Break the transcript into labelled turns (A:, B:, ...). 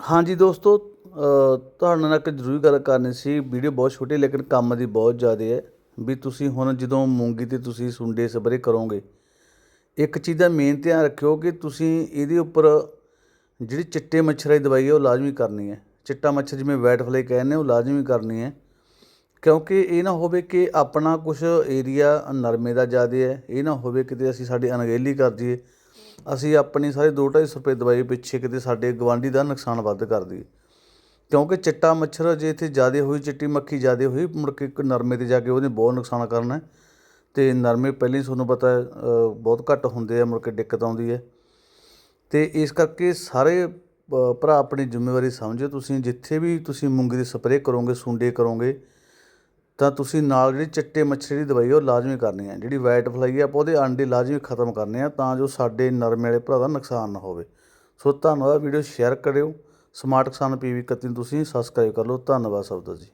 A: ਹਾਂਜੀ ਦੋਸਤੋ ਤੁਹਾਡੇ ਨਾਲ ਇੱਕ ਜ਼ਰੂਰੀ ਗੱਲ ਕਰਨੀ ਸੀ। ਵੀਡੀਓ ਬਹੁਤ ਛੋਟੀ, ਲੇਕਿਨ ਕੰਮ ਦੀ ਬਹੁਤ ਜ਼ਿਆਦਾ ਹੈ। ਵੀ ਤੁਸੀਂ ਹੁਣ ਜਦੋਂ ਮੂੰਗੀ ਤੇ ਤੁਸੀਂ ਸੁੰਡੇ ਸਪਰੇ ਕਰੋਗੇ, ਇੱਕ ਚੀਜ਼ ਦਾ ਮੇਨ ਧਿਆਨ ਰੱਖਿਓ ਕਿ ਤੁਸੀਂ ਇਹਦੇ ਉੱਪਰ ਜਿਹੜੀ ਚਿੱਟੇ ਮੱਛਰਾਂ ਦੀ ਦਵਾਈ ਹੈ, ਉਹ ਲਾਜ਼ਮੀ ਕਰਨੀ ਹੈ। ਚਿੱਟਾ ਮੱਛਰ ਜਿਵੇਂ ਵਾਈਟ ਫਲਾਈ ਕਹਿੰਦੇ, ਉਹ ਲਾਜ਼ਮੀ ਕਰਨੀ ਹੈ। ਕਿਉਂਕਿ ਇਹ ਨਾ ਹੋਵੇ ਕਿ ਆਪਣਾ ਕੁਝ ਏਰੀਆ ਨਰਮੇ ਦਾ ਜ਼ਿਆਦਾ ਹੈ, ਇਹ ਨਾ ਹੋਵੇ ਕਿਤੇ ਅਸੀਂ ਸਾਡੀ ਅਣਗਹਿਲੀ ਕਰ ਦਈਏ। ਅਸੀਂ ਆਪਣੀ ਸਾਰੇ 2-250 ਰੁਪਏ ਦਵਾਈ ਪਿੱਛੇ ਕਿਤੇ ਸਾਡੇ ਗਵਾਂਢੀ ਦਾ ਨੁਕਸਾਨ ਵੱਧ ਕਰ ਦਈਏ ਕਿਉਂਕਿ ਚਿੱਟਾ ਮੱਛਰ ਜੇ ਇੱਥੇ ਜ਼ਿਆਦਾ ਹੋਈ, ਚਿੱਟੀ ਮੱਖੀ ਜ਼ਿਆਦਾ ਹੋਈ, ਮੁੜ ਕੇ ਇੱਕ ਨਰਮੇ ਤੇ ਜਾ ਕੇ ਉਹਨੇ ਬਹੁਤ ਨੁਕਸਾਨ ਕਰਨਾ ਹੈ। ਤੇ ਨਰਮੇ ਪਹਿਲਾਂ ਹੀ ਤੁਹਾਨੂੰ ਪਤਾ ਬਹੁਤ ਘੱਟ ਹੁੰਦੇ ਆ, ਮੁੜ ਕੇ ਦਿੱਕਤ ਆਉਂਦੀ ਹੈ। ਤੇ ਇਸ ਕਰਕੇ ਸਾਰੇ ਭਰਾ ਆਪਣੀ ਜ਼ਿੰਮੇਵਾਰੀ ਸਮਝੋ। ਤੁਸੀਂ ਜਿੱਥੇ ਵੀ ਤੁਸੀਂ ਮੂੰਗੀ ਦੀ ਸਪਰੇਅ ਕਰੋਗੇ, ਸੁੰਡੇ ਕਰੋਗੇ ਤਾਂ ਤੁਸੀਂ ਨਾਲ ਜਿਹੜੀ ਚਿੱਟੇ ਮੱਛਰ ਦੀ ਦਵਾਈ ਉਹ ਲਾਜ਼ਮੀ ਕਰਨੀ ਹੈ ਜਿਹੜੀ ਵਾਈਟ ਫਲਾਈ ਹੈ ਆਪਾਂ ਉਹਦੇ ਅੰਡੇ ਲਾਜ਼ਮੀ ਖਤਮ ਕਰਨੇ ਆ ਤਾਂ ਜੋ ਸਾਡੇ ਨਰਮੇ ਵਾਲੇ ਭਰਾ ਦਾ ਨੁਕਸਾਨ ਨਾ ਹੋਵੇ। ਸੋ ਧੰਨਵਾਦ, ਵੀਡੀਓ ਸ਼ੇਅਰ ਕਰਿਓ। ਸਮਾਰਟ ਕਿਸਾਨ ਪੀਵੀ 31 ਤੁਸੀਂ ਸਬਸਕ੍ਰਾਈਬ ਕਰ ਲਓ। ਧੰਨਵਾਦ ਸਭ ਦਾ ਜੀ।